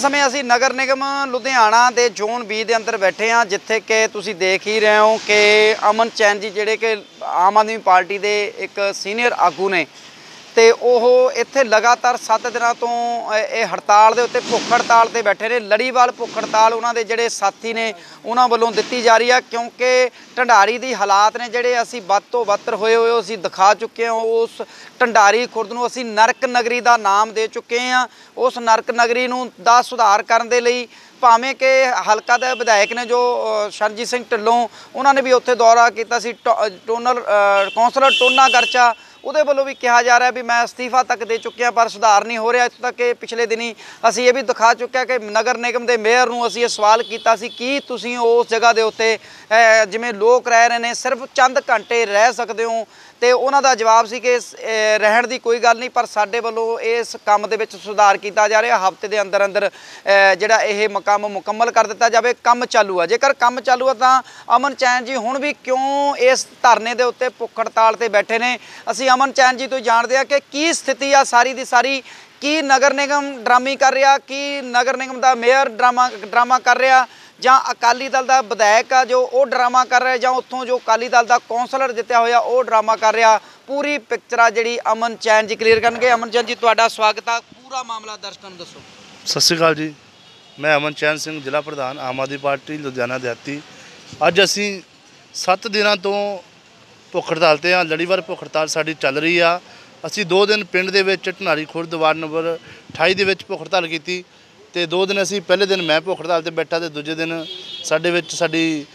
ਸਮੇਂ ਅਸੀਂ ਨਗਰ ਨਿਗਮ ਲੁਧਿਆਣਾ ਦੇ ਜ਼ੋਨ ਬੀ ਦੇ ਅੰਦਰ ਬੈਠੇ ਹਾਂ, ਜਿੱਥੇ ਕਿ ਤੁਸੀਂ ਦੇਖ ਹੀ ਰਹੇ ਹੋ ਕਿ ਅਮਨ ਚੈਨ ਜੀ ਜਿਹੜੇ ਕਿ ਆਮ ਆਦਮੀ ਪਾਰਟੀ ਦੇ ਇੱਕ ਸੀਨੀਅਰ ਆਗੂ ਨੇ ਤੇ ਉਹ ਇੱਥੇ ਲਗਾਤਾਰ 7 ਦਿਨਾਂ ਤੋਂ ਇਹ ਹੜਤਾਲ ਦੇ ਉੱਤੇ ਭੁੱਖ ਹੜਤਾਲ ਤੇ ਬੈਠੇ ਨੇ। ਲੜੀਵਾਲ ਭੁੱਖ ਹੜਤਾਲ ਉਹਨਾਂ ਦੇ ਜਿਹੜੇ ਸਾਥੀ ਨੇ ਉਹਨਾਂ ਵੱਲੋਂ ਦਿੱਤੀ ਜਾ ਰਹੀ ਆ ਕਿਉਂਕਿ ਢੰਡਾਰੀ ਦੀ ਹਾਲਾਤ ਨੇ ਜਿਹੜੇ ਅਸੀਂ ਵੱਧ ਤੋਂ ਵੱਧ ਹੋਏ ਹੋਏ ਅਸੀਂ ਦਿਖਾ ਚੁੱਕੇ ਹਾਂ। ਉਸ ਢੰਡਾਰੀ ਖੁਰਦ ਨੂੰ ਅਸੀਂ ਨਰਕ ਨਗਰੀ ਦਾ ਨਾਮ ਦੇ ਚੁੱਕੇ ਹਾਂ। ਉਸ ਨਰਕ ਨਗਰੀ ਨੂੰ ਦਾ ਸੁਧਾਰ ਕਰਨ ਦੇ ਲਈ ਭਾਵੇਂ ਕਿ ਹਲਕਾ ਦੇ ਵਿਧਾਇਕ ਨੇ ਜੋ ਅ, ਸ਼ਰਨਜੀਤ ਸਿੰਘ ਢਿੱਲੋਂ ਉਹਨਾਂ ਨੇ ਵੀ ਉੱਥੇ ਦੌਰਾ ਕੀਤਾ ਸੀ। ਟੋ- ਟੋਨਲ ਕੌਂਸਲਰ ਟੋਨਾ ਗਰਚਾ ਉਹਦੇ ਵੱਲੋਂ ਵੀ ਕਿਹਾ ਜਾ ਰਿਹਾ ਵੀ ਮੈਂ ਅਸਤੀਫਾ ਤੱਕ ਦੇ ਚੁੱਕਿਆ, ਪਰ ਸੁਧਾਰ ਨਹੀਂ ਹੋ ਰਿਹਾ ਇੱਥੋਂ ਤੱਕ ਕਿ ਪਿਛਲੇ ਦਿਨੀ ਅਸੀਂ ਇਹ ਵੀ ਦਿਖਾ ਚੁੱਕਿਆ ਕਿ ਨਗਰ ਨਿਗਮ ਦੇ ਮੇਅਰ ਨੂੰ ਅਸੀਂ ਇਹ ਸਵਾਲ ਕੀਤਾ ਸੀ, ਕੀ ਤੁਸੀਂ ਉਸ ਜਗ੍ਹਾ ਦੇ ਉੱਤੇ ਜਿਵੇਂ ਲੋਕ ਰਹਿ ਰਹੇ ਨੇ, ਸਿਰਫ ਚੰਦ ਘੰਟੇ ਰਹਿ ਸਕਦੇ ਹੋ ਤੇ ਉਹਨਾਂ ਦਾ ਜਵਾਬ ਸੀ ਕਿ ਰਹਿਣ ਦੀ ਕੋਈ ਗੱਲ ਨਹੀਂ, ਪਰ ਸਾਡੇ ਵੱਲੋਂ ਇਸ ਕੰਮ ਦੇ ਵਿੱਚ ਸੁਧਾਰ ਕੀਤਾ ਜਾ ਰਿਹਾ। ਹਫ਼ਤੇ ਦੇ ਅੰਦਰ ਅੰਦਰ ਜਿਹੜਾ ਇਹ ਮਕਾਮ ਮੁਕੰਮਲ ਕਰ ਦਿੱਤਾ ਜਾਵੇ, ਕੰਮ ਚਾਲੂ ਆ। ਜੇਕਰ ਕੰਮ ਚਾਲੂ ਆ ਤਾਂ ਅਮਨ ਚੈਨ ਜੀ ਹੁਣ ਵੀ ਕਿਉਂ ਇਸ ਧਰਨੇ ਦੇ ਉੱਤੇ ਭੁੱਖ ਹੜਤਾਲ ਤੇ ਬੈਠੇ ਨੇ? ਅਸੀਂ ਅਮਨ ਚੈਨ ਜੀ ਤੋਂ ਜਾਣਦੇ ਆ ਕਿ ਕੀ ਸਥਿਤੀ ਆ ਸਾਰੀ ਦੀ ਸਾਰੀ? ਕੀ ਨਗਰ ਨਿਗਮ ਡਰਾਮੀ ਕਰ ਰਿਹਾ? ਕੀ ਨਗਰ ਨਿਗਮ ਦਾ ਮੇਅਰ ਡਰਾਮਾ ਡਰਾਮਾ ਕਰ ਰਿਹਾ? ਜਾਂ ਅਕਾਲੀ ਦਲ ਦਾ ਵਿਧਾਇਕ ਆ ਜੋ ਉਹ ਡਰਾਮਾ ਕਰ ਰਿਹਾ ਜਾਂ ਉੱਥੋਂ ਜੋ ਅਕਾਲੀ ਦਲ ਦਾ ਕੌਂਸਲਰ ਜਿੱਤਿਆ ਹੋਇਆ ਉਹ ਡਰਾਮਾ ਕਰ ਰਿਹਾ। ਪੂਰੀ ਪਿਕਚਰ ਆ ਜਿਹੜੀ ਅਮਨ ਚੈਨ ਜੀ ਕਲੀਅਰ ਕਰਨਗੇ। ਅਮਨ ਚੈਨ ਜੀ, ਤੁਹਾਡਾ ਸਵਾਗਤ ਆ। ਪੂਰਾ ਮਾਮਲਾ ਦਰਸ਼ਕਾਂ ਨੂੰ ਦੱਸੋ। ਸਤਿ ਸ਼੍ਰੀ ਅਕਾਲ ਜੀ। ਮੈਂ ਅਮਨ ਚੈਨ ਸਿੰਘ, ਜ਼ਿਲ੍ਹਾ ਪ੍ਰਧਾਨ, ਆਮ ਆਦਮੀ ਪਾਰਟੀ, ਲੁਧਿਆਣਾ ਦਿਹਾਤੀ। ਅੱਜ ਅਸੀਂ 7 ਦਿਨਾਂ ਤੋਂ ਭੁੱਖ ਹੜਤਾਲ ਤੇ ਆ ਲੜੀਵਾਰ ਭੁੱਖ ਹੜਤਾਲ ਸਾਡੀ ਚੱਲ ਰਹੀ ਆ। ਅਸੀਂ 2 ਦਿਨ ਪਿੰਡ ਦੇ ਵਿੱਚ ਢਨਾਰੀ ਖੁਰਦ ਵਾਰਡ ਨੰਬਰ 28 ਦੇ ਵਿੱਚ ਭੁੱਖ ਹੜਤਾਲ ਕੀਤੀ। ਤੇ ਦੋ ਦਿਨ ਅਸੀਂ ਪਹਿਲੇ ਦਿਨ ਮੈਂ ਭੁੱਖ ਹੜਤਾਲ ਤੇ ਬੈਠਾ ਤੇ ਦੂਜੇ ਦਿਨ ਸਾਡੇ ਵਿੱਚ ਸਾਡੀ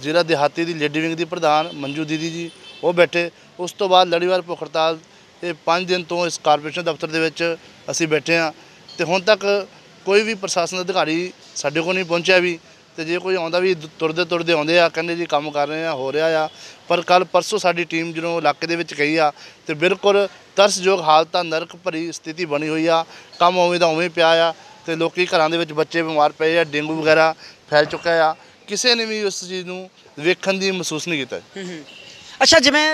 ਜ਼ਿਲ੍ਹਾ ਦਿਹਾਤੀ ਦੀ ਲੇਡੀ ਵਿੰਗ ਦੀ ਪ੍ਰਧਾਨ ਮੰਜੂ ਦੀਦੀ ਜੀ, ਉਹ ਬੈਠੇ। ਉਸ ਤੋਂ ਬਾਅਦ ਲੜੀਵਾਰ ਭੁੱਖ ਹੜਤਾਲ ਇਹ 5 ਦਿਨ ਤੋਂ ਇਸ ਕਾਰਪੋਰੇਸ਼ਨ ਦਫ਼ਤਰ ਦੇ ਵਿੱਚ ਅਸੀਂ ਬੈਠੇ ਆ ਤੇ ਹੁਣ ਤੱਕ ਕੋਈ ਵੀ ਪ੍ਰਸ਼ਾਸਨ ਅਧਿਕਾਰੀ ਸਾਡੇ ਕੋਲ ਨਹੀਂ ਪਹੁੰਚਿਆ ਵੀ। ਤੇ ਜੇ ਕੋਈ ਆਉਂਦਾ ਵੀ ਤੁਰਦੇ ਤੁਰਦੇ ਆਉਂਦੇ ਆ, ਕਹਿੰਦੇ ਜੀ ਕੰਮ ਕਰ ਰਹੇ ਆ, ਹੋ ਰਿਹਾ ਆ। ਪਰ ਕੱਲ ਪਰਸੋਂ ਸਾਡੀ ਟੀਮ ਜਦੋਂ ਇਲਾਕੇ ਦੇ ਵਿੱਚ ਗਈ ਆ, ਤੇ ਬਿਲਕੁਲ ਤਰਸਯੋਗ ਹਾਲਤ ਆ, ਨਰਕ ਭਰੀ ਸਥਿਤੀ ਬਣੀ ਹੋਈ ਆ। ਕੰਮ ਉਵੇਂ ਦਾ ਉਵੇਂ ਪਿਆ ਆ। ਤੇ ਲੋਕੀ ਘਰਾਂ ਦੇ ਵਿੱਚ ਬੱਚੇ ਬਿਮਾਰ ਪਏ ਆ, ਡੇਂਗੂ ਵਗੈਰਾ ਫੈਲ ਚੁੱਕਾ ਆ। ਕਿਸੇ ਨੇ ਵੀ ਉਸ ਚੀਜ਼ ਨੂੰ ਵੇਖਣ ਦੀ ਮਹਿਸੂਸ ਨਹੀਂ ਕੀਤਾ। ਅੱਛਾ, ਜਿਵੇਂ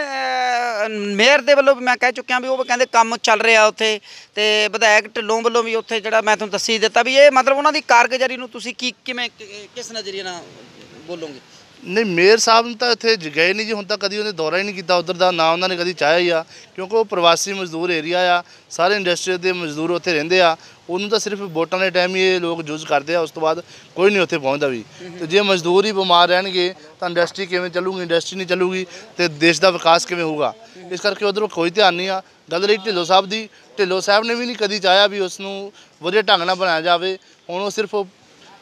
ਮੇਅਰ ਦੇ ਵੱਲੋਂ ਵੀ ਮੈਂ ਕਹਿ ਚੁੱਕਿਆ ਵੀ ਉਹ ਵੀ ਕਹਿੰਦੇ ਕੰਮ ਚੱਲ ਰਿਹਾ ਉੱਥੇ ਤੇ ਵਿਧਾਇਕ ਢਿੱਲੋਂ ਵੱਲੋਂ ਵੀ ਉੱਥੇ ਜਿਹੜਾ ਮੈਂ ਤੁਹਾਨੂੰ ਦੱਸੀ ਦਿੱਤਾ ਵੀ ਇਹ ਮਤਲਬ ਉਹਨਾਂ ਦੀ ਕਾਰਗੁਜ਼ਾਰੀ ਨੂੰ ਤੁਸੀਂ ਕੀ, ਕਿਵੇਂ, ਕਿਸ ਨਜ਼ਰੀਏ ਨਾਲ ਬੋਲੋਗੇ? ਨਹੀਂ, ਮੇਅਰ ਸਾਹਿਬ ਨੂੰ ਤਾਂ ਇੱਥੇ ਗਏ ਨਹੀਂ ਜੀ, ਹੁਣ ਤਾਂ ਕਦੀ ਉਹਨੇ ਦੌਰਾ ਹੀ ਨਹੀਂ ਕੀਤਾ, ਉਧਰ ਦਾ ਨਾ ਉਹਨਾਂ ਨੇ ਕਦੀ ਚਾਹਿਆ ਹੀ ਆ, ਕਿਉਂਕਿ ਉਹ ਪ੍ਰਵਾਸੀ ਮਜ਼ਦੂਰ ਏਰੀਆ ਆ, ਸਾਰੇ ਇੰਡਸਟਰੀ ਦੇ ਮਜ਼ਦੂਰ ਉੱਥੇ ਰਹਿੰਦੇ ਆ, ਉਹਨੂੰ ਤਾਂ ਸਿਰਫ ਵੋਟਾਂ ਦੇ ਟਾਈਮ ਹੀ ਇਹ ਲੋਕ ਯੂਜ਼ ਕਰਦੇ ਆ, ਉਸ ਤੋਂ ਬਾਅਦ ਕੋਈ ਨਹੀਂ ਉੱਥੇ ਪਹੁੰਚਦਾ ਵੀ। ਤੇ ਜੇ ਮਜ਼ਦੂਰ ਹੀ ਬਿਮਾਰ ਰਹਿਣਗੇ, ਤਾਂ ਇੰਡਸਟਰੀ ਕਿਵੇਂ ਚੱਲੂਗੀ ਇੰਡਸਟਰੀ ਨਹੀਂ ਚੱਲੂਗੀ, ਤੇ ਦੇਸ਼ ਦਾ ਵਿਕਾਸ ਕਿਵੇਂ ਹੋਊਗਾ? ਇਸ ਕਰਕੇ ਉਧਰ ਕੋਈ ਧਿਆਨ ਨਹੀਂ ਆ। ਗੱਲ ਰਹੀ ਢਿੱਲੋਂ ਸਾਹਿਬ ਦੀ, ਢਿੱਲੋਂ ਸਾਹਿਬ ਨੇ ਵੀ ਨਹੀਂ ਕਦੀ ਚਾਹਿਆ ਵੀ ਉਸ ਨੂੰ ਵਧੀਆ ਢੰਗ ਨਾਲ ਬਣਾਇਆ ਜਾਵੇ, ਹੁਣ ਉਹ ਸਿਰਫ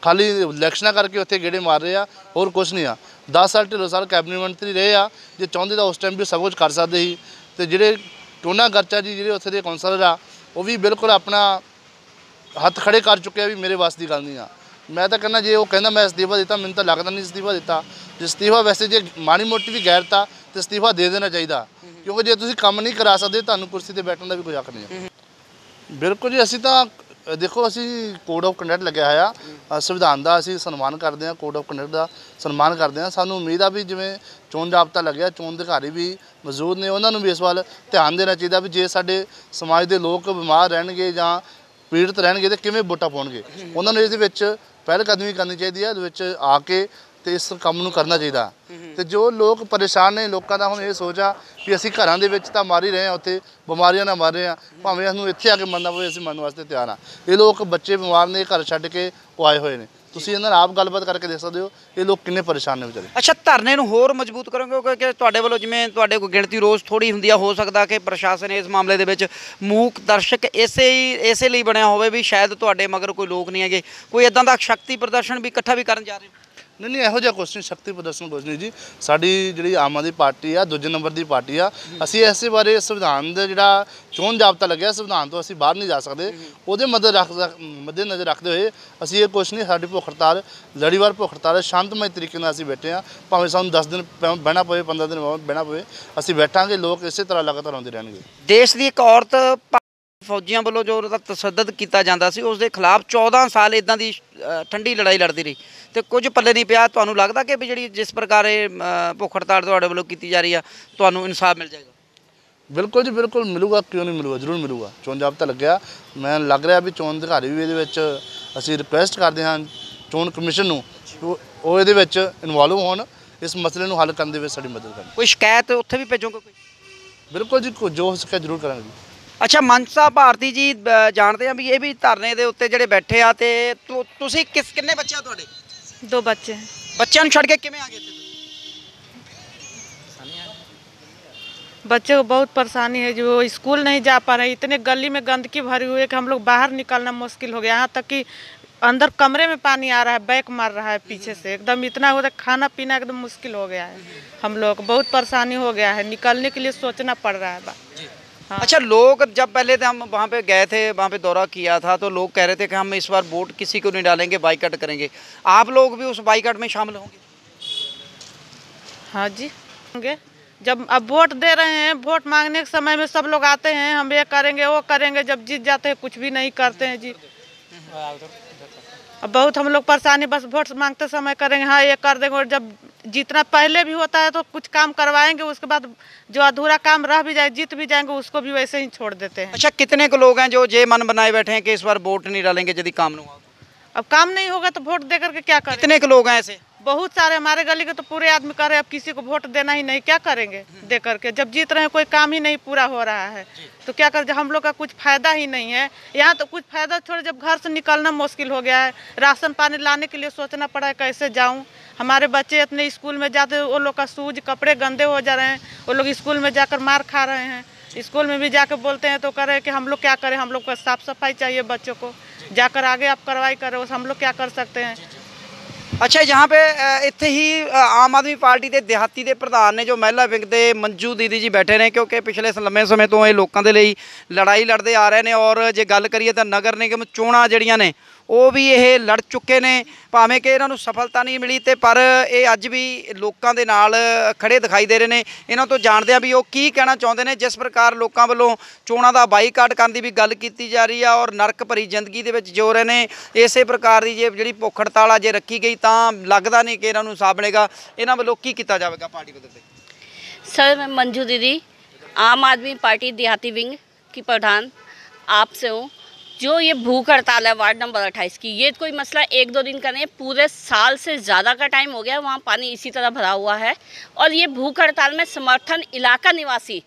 ਖਾਲੀ ਇਲੈਕਸ਼ਨਾਂ ਕਰਕੇ ਉੱਥੇ ਗੇੜੇ ਮਾਰ ਰਹੇ ਆ, ਹੋਰ ਕੁਝ ਨਹੀਂ ਆ। 10 ਸਾਲ ਢਿੱਲੋਂ ਸਾਹਿਬ ਕੈਬਨਿਟ ਮੰਤਰੀ ਰਹੇ ਆ, ਜੇ ਚਾਹੁੰਦੇ ਤਾਂ ਉਸ ਟਾਈਮ ਵੀ ਸਭ ਕੁਝ ਕਰ ਸਕਦੇ ਸੀ। ਤੇ ਜਿਹੜੇ ਟੋਨਾ ਗਰਚਾ ਜੀ, ਜਿਹੜੇ ਉੱਥੇ ਦੇ ਕੌਂਸਲਰ ਆ, ਉਹ ਵੀ ਬਿਲਕੁਲ ਆਪਣਾ ਹੱਥ ਖੜੇ ਕਰ ਚੁੱਕੇ ਆ ਵੀ ਮੇਰੇ ਵਾਸ ਦੀ ਗੱਲ ਨਹੀਂ ਆ। ਮੈਂ ਤਾਂ ਕਹਿੰਦਾ ਜੇ ਉਹ ਕਹਿੰਦਾ ਮੈਂ ਅਸਤੀਫਾ ਦਿੱਤਾ, ਮੈਨੂੰ ਤਾਂ ਲੱਗਦਾ ਨਹੀਂ ਅਸਤੀਫਾ ਦਿੱਤਾ। ਜੇ ਅਸਤੀਫਾ ਵੈਸੇ ਜੇ ਮਾੜੀ ਮੋਟੀ ਵੀ ਗੈਰਤਾ, ਤੇ ਅਸਤੀਫਾ ਦੇ ਦੇਣਾ ਚਾਹੀਦਾ। ਕਿਉਂਕਿ ਜੇ ਤੁਸੀਂ ਕੰਮ ਨਹੀਂ ਕਰਾ ਸਕਦੇ, ਤੁਹਾਨੂੰ ਕੁਰਸੀ ਤੇ ਬੈਠਣ ਦਾ ਵੀ ਕੋਈ ਹੱਕ ਨਹੀਂ ਹੈ ਬਿਲਕੁਲ ਜੀ, ਅਸੀਂ ਤਾਂ ਦੇਖੋ ਅਸੀਂ ਕੋਡ ਆਫ ਕੰਡਕਟ ਲੱਗਿਆ ਹੋਇਆ। ਅ, ਸੰਵਿਧਾਨ ਦਾ ਅਸੀਂ ਸਨਮਾਨ ਕਰਦੇ ਹਾਂ ਕੋਡ ਆਫ ਕੰਡਕਟ ਦਾ ਸਨਮਾਨ ਕਰਦੇ ਹਾਂ। ਸਾਨੂੰ ਉਮੀਦ ਆ ਵੀ ਜਿਵੇਂ ਚੋਣ ਜਾਬਤਾ ਲੱਗਿਆ ਚੋਣ ਅਧਿਕਾਰੀ ਵੀ ਮੌਜੂਦ ਨੇ ਉਹਨਾਂ ਨੂੰ ਵੀ ਇਸ ਵੱਲ ਧਿਆਨ ਦੇਣਾ ਚਾਹੀਦਾ ਵੀ ਜੇ ਸਾਡੇ ਸਮਾਜ ਦੇ ਲੋਕ ਬਿਮਾਰ ਰਹਿਣਗੇ ਜਾਂ ਪੀੜਤ ਰਹਿਣਗੇ ਤੇ ਕਿਵੇਂ ਵੋਟਾਂ ਪਾਉਣਗੇ। ਉਹਨਾਂ ਨੂੰ ਇਹਦੇ ਵਿੱਚ ਪਹਿਲ ਕਦਮੀ ਕਰਨੀ ਚਾਹੀਦੀ ਹੈ ਇਹਦੇ ਵਿੱਚ ਆ ਕੇ ਤੇ ਇਸ ਕੰਮ ਨੂੰ ਕਰਨਾ ਚਾਹੀਦਾ। ਤੇ ਜੋ ਲੋਕ ਪਰੇਸ਼ਾਨ ਨੇ ਲੋਕਾਂ ਦਾ ਹੁਣ ਇਹ ਸੋਚਾ ਵੀ ਅਸੀਂ ਘਰਾਂ ਦੇ ਵਿੱਚ ਤਾਂ ਮਾਰ ਹੀ ਰਹੇ ਹਾਂ ਉੱਥੇ ਬਿਮਾਰੀਆਂ ਨਾਲ ਮਰ ਰਹੇ ਹਾਂ ਭਾਵੇਂ ਸਾਨੂੰ ਇੱਥੇ ਆ ਕੇ ਮਰਨਾ ਪਵੇ ਅਸੀਂ ਮਰਨ ਵਾਸਤੇ ਤਿਆਰ ਹਾਂ ਇਹ ਲੋਕ ਬੱਚੇ ਬਿਮਾਰ ਨੇ ਘਰ ਛੱਡ ਕੇ ਉਹ ਆਏ ਹੋਏ ਨੇ। ਤੁਸੀਂ ਇਹਨਾਂ ਨਾਲ ਆਪ ਗੱਲਬਾਤ ਕਰਕੇ ਦੇਖ ਸਕਦੇ ਹੋ ਇਹ ਲੋਕ ਕਿੰਨੇ ਪਰੇਸ਼ਾਨ ਨੇ ਵਿਚਾਰੇ। ਅੱਛਾ ਧਰਨੇ ਨੂੰ ਹੋਰ ਮਜ਼ਬੂਤ ਕਰੋਗੇ ਕਿਉਂਕਿ ਤੁਹਾਡੇ ਵੱਲੋਂ ਜਿਵੇਂ ਤੁਹਾਡੇ ਕੋਲ ਗਿਣਤੀ ਰੋਜ਼ ਥੋੜੀ ਹੁੰਦੀ ਆ ਹੋ ਸਕਦਾ ਕਿ ਪ੍ਰਸ਼ਾਸਨ ਇਸ ਮਾਮਲੇ ਦੇ ਵਿੱਚ ਮੂਕ ਦਰਸ਼ਕ ਇਸੇ ਹੀ ਇਸੇ ਲਈ ਬਣਿਆ ਹੋਵੇ ਵੀ ਸ਼ਾਇਦ ਤੁਹਾਡੇ ਮਗਰ ਕੋਈ ਲੋਕ ਨਹੀਂ ਹੈਗੇ। ਕੋਈ ਇਦਾਂ ਦਾ ਸ਼ਕਤੀ ਪ੍ਰਦਰਸ਼ਨ ਵੀ ਇਕੱਠਾ ਵੀ ਕਰਨ ਜਾ ਰਹੇ ਹੋ? ਨਹੀਂ ਨਹੀਂ, ਇਹੋ ਜਿਹਾ ਕੁਛ ਨਹੀਂ ਸ਼ਕਤੀ ਪ੍ਰਦਰਸ਼ਨ ਕੁਛ ਨਹੀਂ ਜੀ। ਸਾਡੀ ਜਿਹੜੀ ਆਮ ਆਦਮੀ ਪਾਰਟੀ ਆ, ਦੂਜੇ ਨੰਬਰ ਦੀ ਪਾਰਟੀ ਆ, ਅਸੀਂ ਇਸੇ ਬਾਰੇ ਸੰਵਿਧਾਨ ਦਾ ਜਿਹੜਾ ਚੋਣ ਜਾਬਤਾ ਲੱਗਿਆ, ਸੰਵਿਧਾਨ ਤੋਂ ਅਸੀਂ ਬਾਹਰ ਨਹੀਂ ਜਾ ਸਕਦੇ। ਉਹਦੇ ਮੱਦੇ ਰੱਖ ਮੱਦੇ ਨਜ਼ਰ ਰੱਖਦੇ ਹੋਏ ਅਸੀਂ ਇਹ ਕੁਛ ਨਹੀਂ, ਸਾਡੀ ਭੁੱਖ ਹੜਤਾਲ, ਲੜੀਵਾਰ ਭੁੱਖ ਹੜਤਾਲ ਸ਼ਾਂਤਮਈ ਤਰੀਕੇ ਨਾਲ ਅਸੀਂ ਬੈਠੇ ਆ ਭਾਵੇਂ ਸਾਨੂੰ 10 ਦਿਨ ਬਹਿਣਾ ਪਵੇ 15 ਦਿਨ ਬਹਿਣਾ ਪਵੇ, ਅਸੀਂ ਬੈਠਾਂਗੇ, ਲੋਕ ਇਸੇ ਤਰ੍ਹਾਂ ਲਗਾਤਾਰ ਆਉਂਦੇ ਰਹਿਣਗੇ। ਦੇਸ਼ ਦੀ ਇੱਕ ਔਰਤ ਫੌਜੀਆਂ ਵੱਲੋਂ ਜੋ ਉਹਦਾ ਤਸੱਦਦ ਕੀਤਾ ਜਾਂਦਾ ਸੀ ਉਸ ਦੇ ਖਿਲਾਫ 14 ਸਾਲ ਇਦਾਂ ਦੀ ਠੰਡੀ ਲੜਾਈ ਲੜਦੀ ਰਹੀ। ਤੇ ਕੁਝ ਪੱਲੇ ਨਹੀਂ ਪਿਆ ਤੁਹਾਨੂੰ ਲੱਗਦਾ ਕਿ ਵੀ ਜਿਹੜੀ ਜਿਸ ਪ੍ਰਕਾਰ ਇਹ ਭੁੱਖ ਹੜਤਾਲ ਤੁਹਾਡੇ ਵੱਲੋਂ ਕੀਤੀ ਜਾ ਰਹੀ ਆ ਤੁਹਾਨੂੰ ਇਨਸਾਫ ਮਿਲ ਜਾਏਗਾ? ਬਿਲਕੁਲ ਜੀ ਬਿਲਕੁਲ ਮਿਲੂਗਾ ਕਿਉਂ ਨਹੀਂ ਮਿਲੂਗਾ ਜ਼ਰੂਰ ਮਿਲੂਗਾ। ਚੋਣ ਜਾਬਤਾ ਲੱਗਿਆ। ਮੈਂ ਲੱਗ ਰਿਹਾ ਵੀ ਚੋਣ ਅਧਿਕਾਰੀ ਵੀ ਇਹਦੇ ਵਿੱਚ ਅਸੀਂ ਰਿਕੁਐਸਟ ਕਰਦੇ ਹਾਂ ਚੋਣ ਕਮਿਸ਼ਨ ਨੂੰ ਉਹ ਇਹਦੇ ਵਿੱਚ ਇਨਵੋਲਵ ਹੋਣ ਇਸ ਮਸਲੇ ਨੂੰ ਹੱਲ ਕਰਨ ਦੇ ਵਿੱਚ ਸਾਡੀ ਮਦਦ ਕਰਨ। ਕੋਈ ਸ਼ਿਕਾਇਤ ਉੱਥੇ ਵੀ ਭੇਜੋਗੇ ਕੋਈ? ਬਿਲਕੁਲ ਜੀ ਜੋ ਹੋ ਸਕੇ ਜ਼ਰੂਰ ਕਰਾਂਗੇ ਜੀ। ਅੱਛਾ ਮਨਸਾ ਭਾਰਤੀ ਜੀ ਅ, ਜਾਣਦੇ ਆ ਵੀ ਇਹ ਵੀ ਧਰਨੇ ਦੇ ਉੱਤੇ ਜਿਹੜੇ ਬੈਠੇ ਆ ਤੇ ਤੁ- ਤੁਸੀਂ ਕਿਸ ਕਿੰਨੇ ਬੱਚੇ ਆ ਤੁਹਾਡੇ दो बच्चे हैं ਬੱਚਿਆਂ ਨੂੰ ਛੱਡ ਕੇ ਕਿਵੇਂ ਆ ਗਏ ਇੱਥੇ ਤੁਸੀਂ? बच्चे को बहुत परेशानी है जो वो स्कूल नहीं जा पा रहे इतने गली में गंदगी भरी हुई है कि हम लोग बाहर निकलना मुश्किल हो गया यहाँ तक कि अंदर कमरे में पानी आ रहा है बैक मार रहा है पीछे से एकदम इतना होता है खाना पीना एकदम मुश्किल हो गया है हम लोग को बहुत परेशानी हो गया है निकलने के लिए सोचना पड़ रहा है बा हाँ। अच्छा लोग जब पहले थे हम वहाँ पे गए थे वहाँ पे दौरा किया था तो लोग कह रहे थे कि हम इस बार वोट किसी को नहीं डालेंगे बाइकआउट करेंगे। आप लोग भी उस बाइकआउट में शामिल होंगे? हाँ जी होंगे। जब अब वोट दे रहे हैं वोट मांगने के समय में सब लोग आते हैं हम ये करेंगे वो करेंगे जब जीत जाते हैं कुछ भी नहीं करते हैं जी। अब बहुत हम लोग परेशानी बस वोट मांगते समय करेंगे हाँ ये कर देंगे और जब जितना पहले भी होता है तो कुछ काम करवाएँगे उसके बाद जो अधूरा काम रह भी जाए जीत भी जाएँगे उसको भी वैसे ही छोड़ देते हैं। अच्छा कितने को लोग हैं जो जे मन बनाए बैठे हैं कि इस बार वोट नहीं डालेंगे यदि काम नहीं तो? अब काम नहीं होगा तो वोट दे करके क्या करें? कितने के लोग हैं ऐसे? बहुत सारे हमारे गली के तो पूरे आदमी कर रहे हैं अब किसी को वोट देना ही नहीं क्या करेंगे दे करके? जब जीत रहे हैं कोई काम ही नहीं पूरा हो रहा है। तो क्या कर हम लोग का कुछ फ़ायदा ही नहीं है यहाँ तो कुछ फ़ायदा छोड़ जब घर से निकलना मुश्किल हो गया है राशन पानी लाने के लिए सोचना पड़ा है कैसे जाऊँ? हमारे बच्चे इतने स्कूल में जाते हैं, वो लोग का सूज कपड़े गंदे हो जा रहे हैं वो लोग स्कूल में जाकर मार खा रहे हैं स्कूल में भी जाकर बोलते हैं तो कह रहे हैं कि हम लोग क्या करें हम लोग को साफ सफाई चाहिए बच्चों को जाकर आगे आप कार्रवाई करें उस हम लोग क्या कर सकते हैं ਅੱਛਾ यहाँ पे ਅ, ਇੱਥੇ ਹੀ ਅ, ਆਮ ਆਦਮੀ ਪਾਰਟੀ ਦੇ ਦਿਹਾਤੀ ਦੇ ਪ੍ਰਧਾਨ ਨੇ ਜੋ ਮਹਿਲਾ ਵਿੰਗ ਦੇ ਮੰਜੂ ਦੀਦੀ ਜੀ ਬੈਠੇ ਨੇ ਕਿਉਂਕਿ ਪਿਛਲੇ ਸ- ਲੰਮੇ ਸਮੇਂ ਤੋਂ ਇਹ ਲੋਕਾਂ ਦੇ ਲਈ ਲੜਾਈ ਲੜਦੇ ਆ ਰਹੇ ਨੇ ਔਰ ਜੇ ਗੱਲ ਕਰੀਏ ਤਾਂ ਨਗਰ ਨਿਗਮ ਚੋਣਾਂ ਜਿਹੜੀਆਂ ਨੇ ਉਹ ਵੀ ਇਹ ਲੜ ਚੁੱਕੇ ਨੇ ਭਾਵੇਂ ਕਿ ਇਹਨਾਂ ਨੂੰ ਸਫਲਤਾ ਨਹੀਂ ਮਿਲੀ ਤੇ ਪਰ ਇਹ ਅੱਜ ਵੀ ਲੋਕਾਂ ਦੇ ਨਾਲ ਖੜੇ ਦਿਖਾਈ ਦੇ ਰਹੇ ਨੇ ਇਹਨਾਂ ਤੋਂ ਜਾਣਦੇ ਆ ਵੀ ਉਹ ਕੀ ਕਹਿਣਾ ਚਾਹੁੰਦੇ ਨੇ ਜਿਸ ਪ੍ਰਕਾਰ ਲੋਕਾਂ ਵੱਲੋਂ ਚੋਣਾਂ ਦਾ ਬਾਈਕਾਟ ਕਰਨ ਦੀ ਵੀ ਗੱਲ ਕੀਤੀ ਜਾ ਰਹੀ ਆ ਔਰ ਨਰਕ ਭਰੀ ਜ਼ਿੰਦਗੀ ਦੇ ਵਿੱਚ ਜੋ ਰਹੇ ਨੇ ਇਸੇ ਪ੍ਰਕਾਰ ਦੀ ਜੇ ਜਿਹੜੀ ਭੁੱਖ ਹੜਤਾਲ ਆ ਜੇ ਰੱਖੀ ਗਈ ਤਾਂ ਲੱਗਦਾ ਨਹੀਂ ਕਿ ਇਹਨਾਂ ਨੂੰ ਸਾਂਭ ਲੇਗਾ ਇਹਨਾਂ ਵੱਲੋਂ ਕੀ ਕੀਤਾ ਜਾਵੇਗਾ ਪਾਰਟੀ ਬਦਲ ਤੇ सर मैं मंजू दीदी आम आदमी पार्टी देहाती विंग की प्रधान आपसे हूँ जो ये भूख हड़ताल है, वार्ड नंबर 28 की, ये कोई मसला एक दो दिन का नहीं, पूरे साल से ज़्यादा का टाइम हो गया वहाँ पानी इसी तरह भरा हुआ है। और ये भूख हड़ताल में समर्थन इलाका निवासी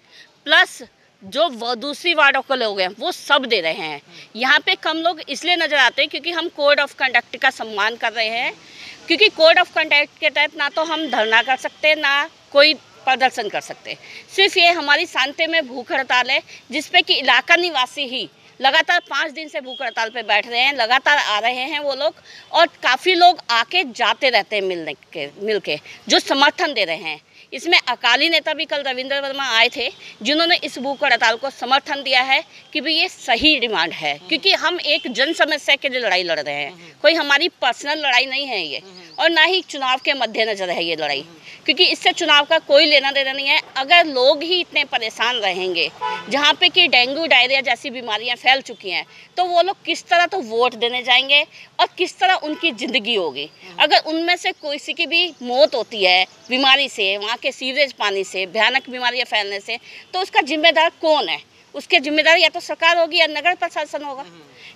प्लस जो दूसरी वार्डों के लोग हैं, वो सब दे रहे हैं। यहाँ पे कम लोग इसलिए नज़र आते हैं क्योंकि हम कोड ऑफ़ कंडक्ट का सम्मान कर रहे हैं। क्योंकि कोड ऑफ़ कंडक्ट के तहत ना तो हम धरना कर सकते, ना कोई प्रदर्शन कर सकते। सिर्फ़ ये हमारी शांति में भूख हड़ताल है, जिसपे कि इलाका निवासी ही लगातार पाँच दिन से भूख हड़ताल पे बैठ रहे हैं लगातार आ रहे हैं वो लोग और काफ़ी लोग आके जाते रहते हैं मिलने के मिल के जो समर्थन दे रहे हैं इसमें अकाली नेता भी कल रविंद्र वर्मा आए थे, जिन्होंने इस भूख हड़ताल को समर्थन दिया है कि भाई ये सही डिमांड है, क्योंकि हम एक जन समस्या के लिए लड़ाई लड़ रहे हैं। कोई हमारी पर्सनल लड़ाई नहीं है ये, और ना ही चुनाव के मद्देनजर है ये लड़ाई, क्योंकि इससे चुनाव का कोई लेना देना नहीं है। अगर लोग ही इतने परेशान रहेंगे, जहाँ पे कि डेंगू, डायरिया जैसी बीमारियाँ फैल चुकी हैं तो वो लोग किस तरह तो वोट देने जाएँगे और किस तरह उनकी ज़िंदगी होगी? अगर उनमें से किसी की भी मौत होती है बीमारी से, वहाँ के सीवरेज पानी से भयानक बीमारियाँ फैलने से तो उसका जिम्मेदार कौन है? उसके जिम्मेदार या तो सरकार होगी या नगर प्रशासन होगा।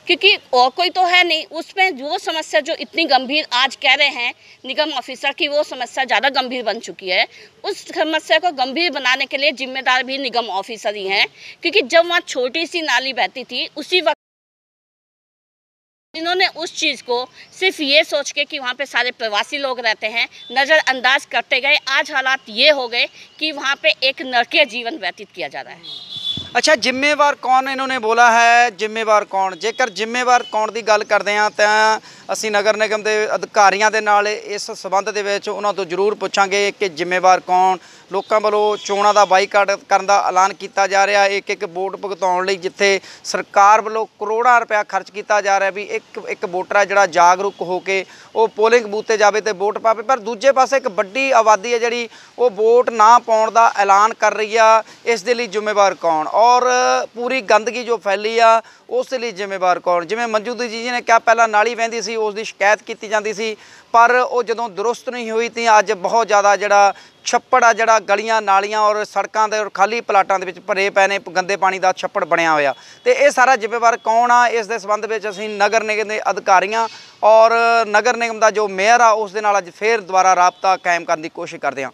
क्योंकि और कोई तो है नहीं। उसमें वो समस्या जो इतनी गंभीर आज कह रहे हैं निगम ऑफिसर की वो समस्या ज़्यादा गंभीर बन चुकी है। उस समस्या को गंभीर बनाने के लिए जिम्मेदार भी निगम ऑफिसर ही हैं। क्योंकि जब वहाँ छोटी सी नाली बहती थी उसी वक्त इन्होंने उस चीज़ को सिर्फ़ ये सोच के कि वहाँ पे सारे प्रवासी लोग रहते हैं, नज़रअंदाज करते गए। आज हालात ये हो गए कि वहाँ पे एक नरकीय जीवन व्यतीत किया जा रहा है। ਅੱਛਾ, ਜ਼ਿੰਮੇਵਾਰ ਕੌਣ ਇਹਨਾਂ ਨੇ ਬੋਲਾ ਹੈ? ਜ਼ਿੰਮੇਵਾਰ ਕੌਣ? ਜੇਕਰ ਜ਼ਿੰਮੇਵਾਰ ਕੌਣ ਦੀ ਗੱਲ ਕਰਦੇ ਹਾਂ, ਤਾਂ ਅਸੀਂ ਨਗਰ ਨਿਗਮ ਦੇ ਅਧਿਕਾਰੀਆਂ ਦੇ ਨਾਲ ਇਸ ਸਬੰਧ ਦੇ ਵਿੱਚ ਉਹਨਾਂ ਤੋਂ ਜ਼ਰੂਰ ਪੁੱਛਾਂਗੇ ਕਿ ਜ਼ਿੰਮੇਵਾਰ ਕੌਣ? ਲੋਕਾਂ ਵੱਲੋਂ ਚੋਣਾਂ ਦਾ ਬਾਈਕਾਟ ਕਰਨ ਦਾ ਐਲਾਨ ਕੀਤਾ ਜਾ ਰਿਹਾ ਇੱਕ ਇੱਕ ਵੋਟ ਭੁਗਤਾਉਣ ਲਈ ਜਿੱਥੇ ਸਰਕਾਰ ਵੱਲੋਂ ਕਰੋੜਾਂ ਰੁਪਇਆ ਖਰਚ ਕੀਤਾ ਜਾ ਰਿਹਾ ਵੀ ਇੱਕ ਇੱਕ ਵੋਟਰ ਹੈ ਜਿਹੜਾ ਜਾਗਰੂਕ ਹੋ ਕੇ ਉਹ ਪੋਲਿੰਗ ਬੂਥ ਤੇ ਜਾਵੇ ਤੇ ਵੋਟ ਪਾਵੇ। ਪਰ ਦੂਜੇ ਪਾਸੇ ਇੱਕ ਵੱਡੀ ਆਬਾਦੀ ਹੈ ਜਿਹੜੀ, ਉਹ ਵੋਟ ਨਾ ਪਾਉਣ ਦਾ ਐਲਾਨ ਕਰ ਰਹੀ ਆ। ਇਸ ਦੇ ਲਈ ਜ਼ਿੰਮੇਵਾਰ ਕੌਣ? ਔਰ ਪੂਰੀ ਗੰਦਗੀ ਜੋ ਫੈਲੀ ਆ, ਉਸ ਲਈ ਜ਼ਿੰਮੇਵਾਰ ਕੌਣ? ਜਿਵੇਂ ਮੰਜੂ ਦੀ ਜੀ ਨੇ ਕਿਹਾ, ਪਹਿਲਾਂ ਨਾਲੀ ਵਹਿੰਦੀ ਸੀ ਉਸ ਦੀ ਸ਼ਿਕਾਇਤ ਕੀਤੀ ਜਾਂਦੀ ਸੀ, ਪਰ ਉਹ ਜਦੋਂ ਦਰੁਸਤ ਨਹੀਂ ਹੋਈ ਤੀ ਅੱਜ ਬਹੁਤ ਜ਼ਿਆਦਾ ਜਿਹੜਾ ਛੱਪੜ ਆ, ਜਿਹੜਾ ਗਲੀਆਂ, ਨਾਲੀਆਂ ਔਰ ਸੜਕਾਂ ਦੇ ਔਰ ਖਾਲੀ ਪਲਾਟਾਂ ਦੇ ਵਿੱਚ ਭਰੇ ਪਏ ਨੇ, ਗੰਦੇ ਪਾਣੀ ਦਾ ਛੱਪੜ ਬਣਿਆ ਹੋਇਆ। ਤੇ ਇਹ ਸਾਰਾ ਜ਼ਿੰਮੇਵਾਰ ਕੌਣ ਆ? ਇਸ ਦੇ ਸੰਬੰਧ ਵਿੱਚ ਅਸੀਂ ਨਗਰ ਨਿਗਮ ਦੇ ਅਧਿਕਾਰੀਆਂ ਔਰ ਨਗਰ ਨਿਗਮ ਦਾ ਜੋ ਮੇਅਰ ਆ, ਉਸ ਦੇ ਨਾਲ ਅੱਜ ਫੇਰ ਦੁਬਾਰਾ ਰਾਬਤਾ ਕਾਇਮ ਕਰਨ ਦੀ ਕੋਸ਼ਿਸ਼ ਕਰਦੇ ਹਾਂ।